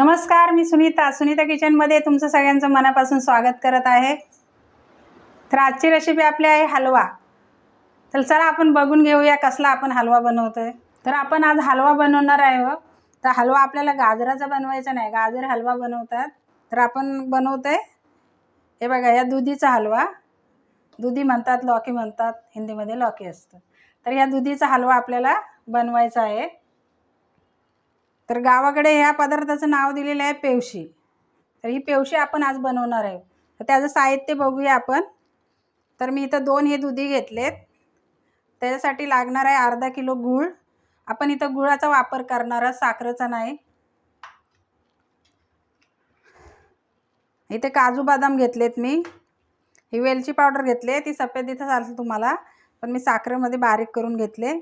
नमस्कार मी सुनीता. सुनीता किचनमध्ये तुमचं सगळ्यांचं मनापासून स्वागत करत आहे. तर आजची रेसिपी आपली आहे हलवा. तर चला आपण बघून घेऊया कसला आपण हलवा बनवतो आहे तर आपण आज हलवा बनवणार आहे हो. तर हलवा आपल्याला गाजराचा बनवायचा नाही. गाजर हलवा बनवतात. तर आपण बनवतो आहे हे बघा या दुधीचा हलवा. दुधी म्हणतात लॉकी म्हणतात. हिंदीमध्ये लॉकी असतं. तर या दुधीचा हलवा आपल्याला बनवायचा आहे. तर गावाकडे ह्या पदार्थाचं नाव दिलेलं आहे पेवशी. तर ही पेवशी आपण आज बनवणार आहे. तर त्याचं साहित्य बघूया आपण. तर मी इथं दोन हे दुधी घेतलेत. त्याच्यासाठी लागणार आहे अर्धा किलो गूळ. आपण इथं गुळाचा वापर करणार आहोत साखरेचा नाही. इथे काजू बदाम घेतलेत मी. ही वेलची पावडर घेतली ती सफेद इथं चालतं तुम्हाला. पण मी साखरेमध्ये बारीक करून घेतले.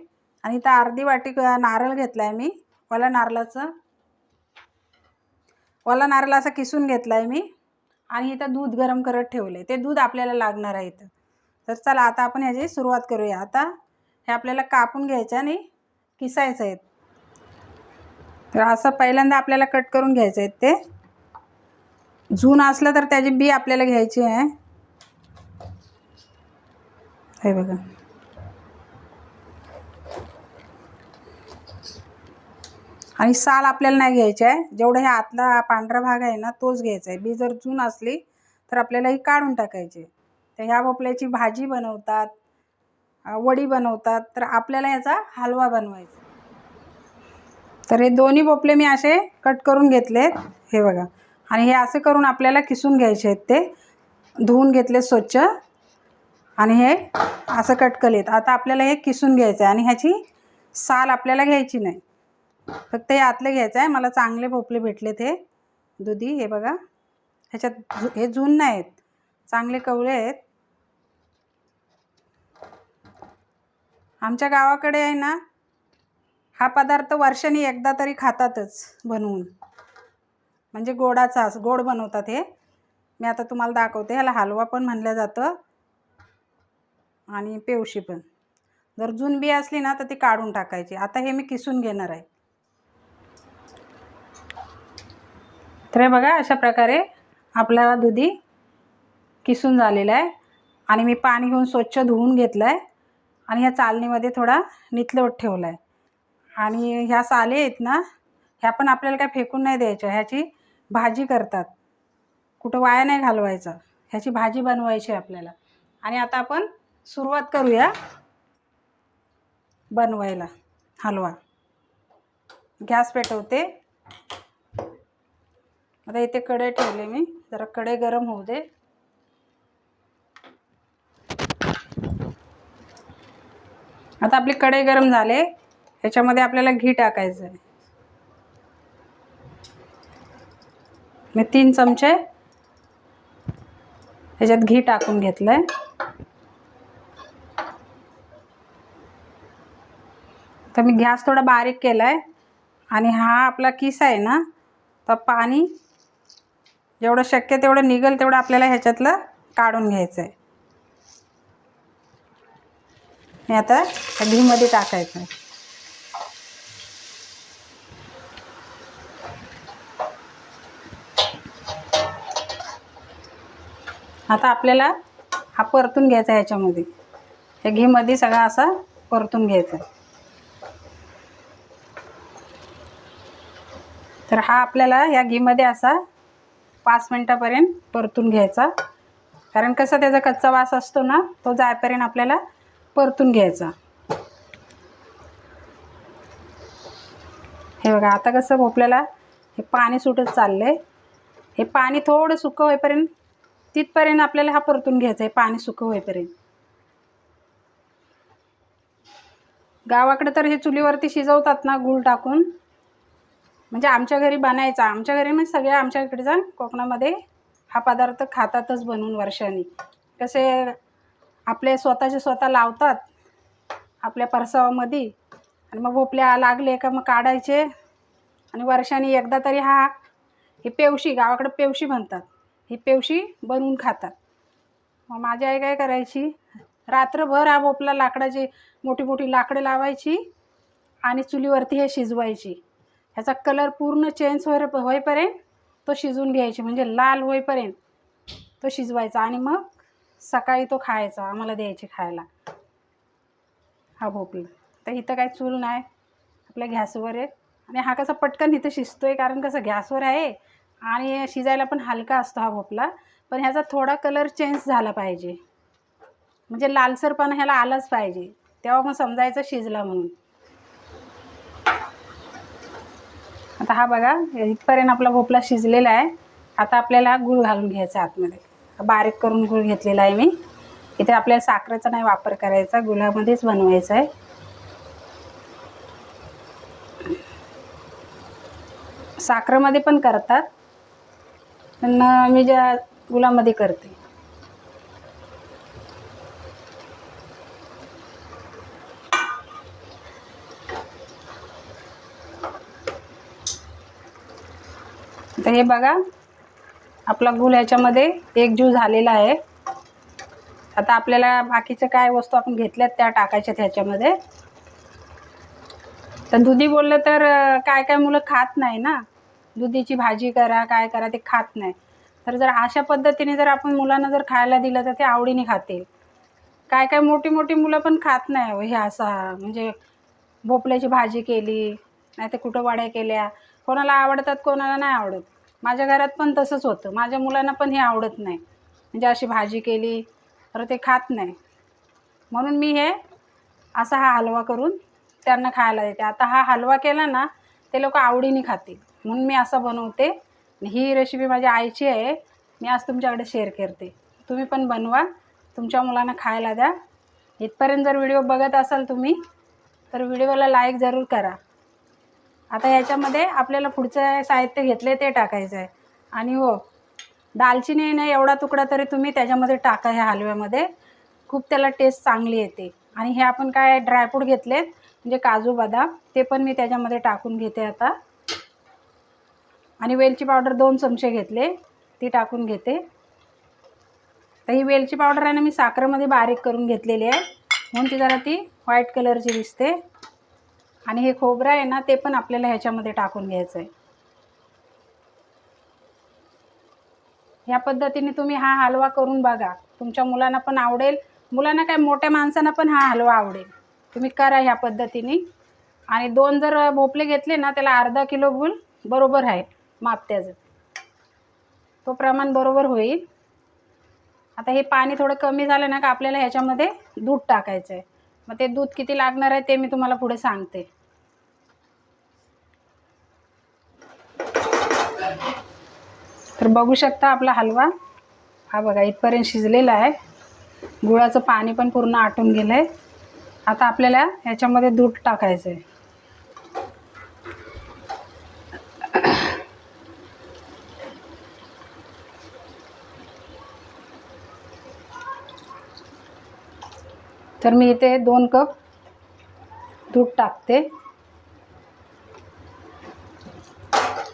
आणि इथं अर्धी वाटी नारळ घेतला आहे मी. ओला नारळाचं. ओला नारळ असा किसून घेतला आहे मी. आणि इथं दूध गरम करत ठेवलं आहे ते दूध आपल्याला लागणार आहे इथं. तर चला आता आपण ह्याची सुरुवात करूया. आता हे आपल्याला कापून घ्यायचं आणि किसायचं आहे. तर असं पहिल्यांदा आपल्याला कट करून घ्यायचं आहेत ते. जून असलं तर त्याची बी आपल्याला घ्यायची आहे. हे बघा. आणि साल आपल्याला नाही घ्यायची आहे. जेवढं ह्या आतला पांढरा भाग आहे ना तोच घ्यायचा आहे. बी जर जून असली तर आपल्याला ही काढून टाकायची तर ह्या भोपळ्याची भाजी बनवतात वडी बनवतात तर आपल्याला याचा हलवा बनवायचा तर हे दोन्ही भोपळे मी असे कट करून घेतलेत. हे बघा. आणि हे असे करून आपल्याला किसून घ्यायचे आहेत ते. धुवून घेतले स्वच्छ. आणि हे असं कट केलेत. आता आपल्याला हे किसून घ्यायचं आहे. आणि ह्याची साल आपल्याला घ्यायची नाही. फक्त हे आतले घ्यायचं आहे. मला चांगले भोपले भेटले हे. दुधी हे बघा. ह्याच्यात हे जून नाही आहेत चांगले कवळे आहेत. आमच्या गावाकडे आहे ना हा पदार्थ वर्षाने एकदा तरी खातातच बनवून. म्हणजे गोडाचा गोड बनवतात हे. मी आता तुम्हाला दाखवते. ह्याला हलवा पण म्हणलं जातं. आणि पेवशी पण. जर जून बी असली ना तर ती काढून टाकायची. आता हे मी किसून घेणार आहे. तर हे बघा अशा प्रकारे आपला दुधी किसून झालेला आहे. आणि मी पाणी घेऊन स्वच्छ धुवून घेतलं आहे आणि ह्या चालणीमध्ये थोडा निथलवत ठेवला आहे आणि ह्या साले आहेत ना ह्या पण आपल्याला काय फेकून नाही द्यायच्या. ह्याची भाजी करतात. कुठं वाया नाही घालवायचा. ह्याची भाजी बनवायची आहे आपल्याला. आणि आता आपण सुरुवात करूया बनवायला. हलवा. गॅस पेटवते. आता इथे कडे ठेवले मी. जरा कडे गरम होऊ दे. आता आपली कडे गरम झाले. ह्याच्यामध्ये आपल्याला घी टाकायचं आहे मी तीन चमचे ह्याच्यात घी टाकून घेतलं आहे तर मी गॅस थोडा बारीक केला आहे आणि हा आपला किस आहे ना तर पाणी जेवढं शक्य तेवढं निघेल तेवढं आपल्याला ह्याच्यातलं काढून घ्यायचं आहे हे आता ह्या टाकायचं आहे आता आपल्याला हा परतून घ्यायचा आहे ह्याच्यामध्ये. ह्या घीमध्ये सगळा असा परतून घ्यायचा. तर हा आपल्याला या घीमध्ये असा पाच मिनटापर्यंत परतून घ्यायचा. कारण कसं त्याचा कच्चा वास असतो ना तो जायपर्यंत आपल्याला परतून घ्यायचा. हे बघा आता कसं भोपल्याला हे पाणी सुटत चाललं आहे हे पाणी थोडं सुकं होईपर्यंत तिथपर्यंत आपल्याला हा परतून घ्यायचा आहे पाणी सुकं होईपर्यंत. गावाकडे तर हे चुलीवरती शिजवतात ना गूळ टाकून. म्हणजे आमच्या घरी बनायचा. आमच्या घरी म्हणजे सगळ्या आमच्या इकडचा कोकणामध्ये हा पदार्थ खातातच बनवून वर्षांनी. कसे आपले स्वतःचे स्वतः लावतात आपल्या परसावामध्ये. आणि मग भोपल्या लागले का मग काढायचे. आणि वर्षांनी एकदा तरी हा ही पेवशी गावाकडं पेवशी म्हणतात. ही पेवशी बनवून खातात. मग माझी आई काय करायची? रात्रभर हा भोपला लाकडाची मोठी मोठी लाकडं लावायची आणि चुलीवरती हे शिजवायची. ह्याचा कलर पूर्ण चेंज होय होईपर्यंत तो शिजवून घ्यायची म्हणजे लाल होईपर्यंत तो शिजवायचा आणि मग सकाळी तो खायचा आम्हाला द्यायचे खायला. हा भोपळा. तर इथं काय चूल नाही. आपल्या गॅसवर आहे. आणि हा कसा पटकन इथं शिजतो आहे कारण कसं गॅसवर आहे आणि शिजायला पण हलका असतो हा भोपळा. पण ह्याचा थोडा कलर चेंज झाला पाहिजे. म्हणजे लालसरपणा ह्याला आलाच पाहिजे. तेव्हा मग समजायचं शिजला म्हणून. आता हा बघा इथपर्यंत आपला भोपळा शिजलेला आहे. आता आपल्याला गूळ घालून घ्यायचा आतमध्ये. बारीक करून गूळ घेतलेला आहे मी. इथे आपल्याला साखरेचा नाही वापर करायचा गुळामध्येच बनवायचा आहे. साखरेमध्ये पण करतात. पण मी ज्या गुलामध्ये करते. तर हे बघा आपला गुल ह्याच्यामध्ये एकजीव झालेला आहे. आता आपल्याला बाकीचं काय वस्तू आपण घेतल्यात त्या टाकायच्या ह्याच्यामध्ये. तर दुधी बोललं तर काय काय मुलं खात नाही ना? दुधीची भाजी करा काय करा ते खात नाही. तर जर अशा पद्धतीने जर आपण मुलांना जर खायला दिलं तर ते आवडीने खातील. काय काय मोठी मोठी मुलं पण खात नाही हो हे असा म्हणजे भोपळ्याची भाजी केली नाही तर कुठं वाड्या केल्या. कोणाला आवडतात कोणाला नाही आवडत. माझ्या घरात पण तसंच होतं. माझ्या मुलांना पण हे आवडत नाही. म्हणजे अशी भाजी केली तर ते खात नाही. म्हणून मी हे असा हा हलवा करून त्यांना खायला देते. आता हा हलवा केला ना ते लोक आवडीने खातील. म्हणून मी असं बनवते. ही रेसिपी माझ्या आईची आहे. मी आज तुमच्याकडे शेअर करते. तुम्ही पण बनवा. तुमच्या मुलांना खायला द्या. इथपर्यंत जर व्हिडिओ बघत असाल तुम्ही तर व्हिडिओला लाईक जरूर करा. आता याच्यामध्ये आपल्याला पुढचं साहित्य घेतले ते टाकायचं आहे आणि हो दालचिनी ना एवढा तुकडा तरी तुम्ही त्याच्यामध्ये टाका ह्या हलव्यामध्ये. खूप त्याला टेस्ट चांगली येते. आणि हे आपण काय ड्रायफ्रूट घेतलेत म्हणजे काजू बदाम ते पण मी त्याच्यामध्ये टाकून घेते आता. आणि वेलची पावडर दोन चमचे घेतले ती टाकून घेते. तर ही वेलची पावडर आहे ना मी साखरेमध्ये बारीक करून घेतलेली आहे. म्हणून ती जरा ती व्हाईट कलरची दिसते. आणि हे खोबरं आहे ना ते पण आपल्याला ह्याच्यामध्ये टाकून घ्यायचं आहे ह्या पद्धतीने तुम्ही हा हलवा करून बघा. तुमच्या मुलांना पण आवडेल. मुलांना काय मोठ्या माणसांना पण हा हलवा आवडेल. तुम्ही करा ह्या पद्धतीने. आणि दोन जर भोपले घेतले ना त्याला अर्धा किलो गुल बरोबर आहे माप त्याचं तो प्रमाण बरोबर होईल. आता हे पाणी थोडं कमी झालं ना का आपल्याला ह्याच्यामध्ये दूध टाकायचं आहे मग ते दूध किती लागणार आहे ते मी तुम्हाला पुढे सांगते. तर बघू शकता आपला हलवा. हा बघा इथपर्यंत शिजलेला आहे. गुळाचं पाणी पण पूर्ण आटून गेलं आहे आता आपल्याला ह्याच्यामध्ये दूध टाकायचं आहे तर मी इथे दोन कप दूध टाकते.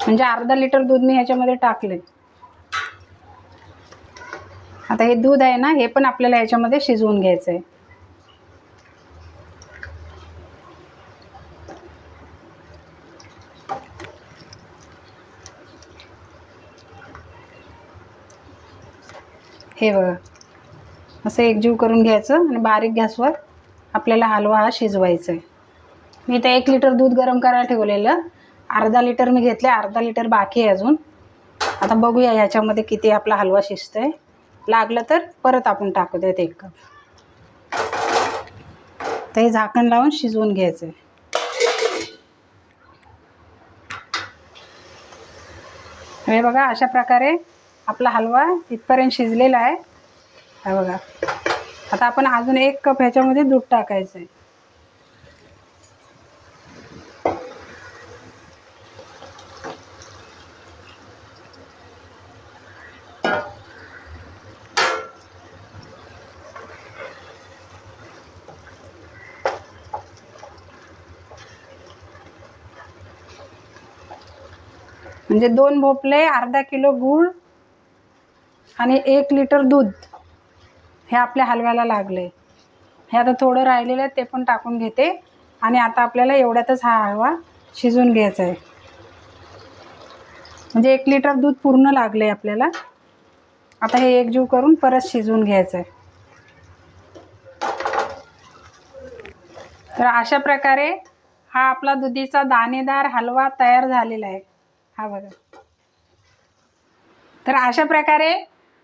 म्हणजे अर्धा लिटर दूध मी ह्याच्यामध्ये टाकले आता हे दूध आहे ना हे पण आपल्याला याच्यामध्ये शिजवून घ्यायचं आहे हे बघा. असं एकजीव करून घ्यायचं आणि बारीक गॅसवर आपल्याला हलवा हा शिजवायचा आहे मी ते एक लिटर दूध गरम करायला ठेवलेलं. अर्धा लिटर मी घेतले अर्धा लिटर बाकी आहे अजून. आता बघूया ह्याच्यामध्ये किती आपला हलवा शिजतो आहे लागलं तर परत आपण टाकू देत एक कप. तर हे झाकण लावून शिजवून घ्यायचं आहे हे बघा अशा प्रकारे आपला हलवा इथपर्यंत शिजलेला आहे. हा बघा. आता आपण अजून एक कप ह्याच्यामध्ये दूध टाकायचं आहे म्हणजे दोन भोपले अर्धा किलो गूळ आणि एक लिटर दूध हे आपल्या हलव्याला लागले. हे आता थोडं राहिलेलं आहे ते पण टाकून घेते. आणि आता आपल्याला एवढ्यातच हा हलवा शिजून घ्यायचा आहे. म्हणजे एक लिटर दूध पूर्ण लागलं आहे आपल्याला. आता हे एकजीव करून परत शिजवून घ्यायचं आहे. तर अशा प्रकारे हा आपला दुधीचा दाणेदार हलवा तयार झालेला आहे. हा बघा. तर अशा प्रकारे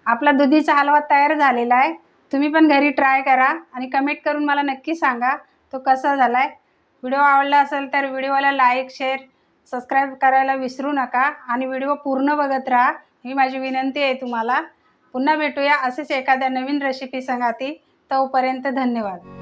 आपला दुधीचा हलवा तयार झालेला आहे. तुम्ही पण घरी ट्राय करा आणि कमेंट करून मला नक्की सांगा तो कसा झाला आहे व्हिडिओ आवडला असेल तर व्हिडिओला लाईक शेअर सबस्क्राईब करायला विसरू नका आणि व्हिडिओ पूर्ण बघत राहा. ही माझी विनंती आहे तुम्हाला. पुन्हा भेटूया असेच एखाद्या नवीन रेसिपी सांगा ती तोपर्यंत धन्यवाद.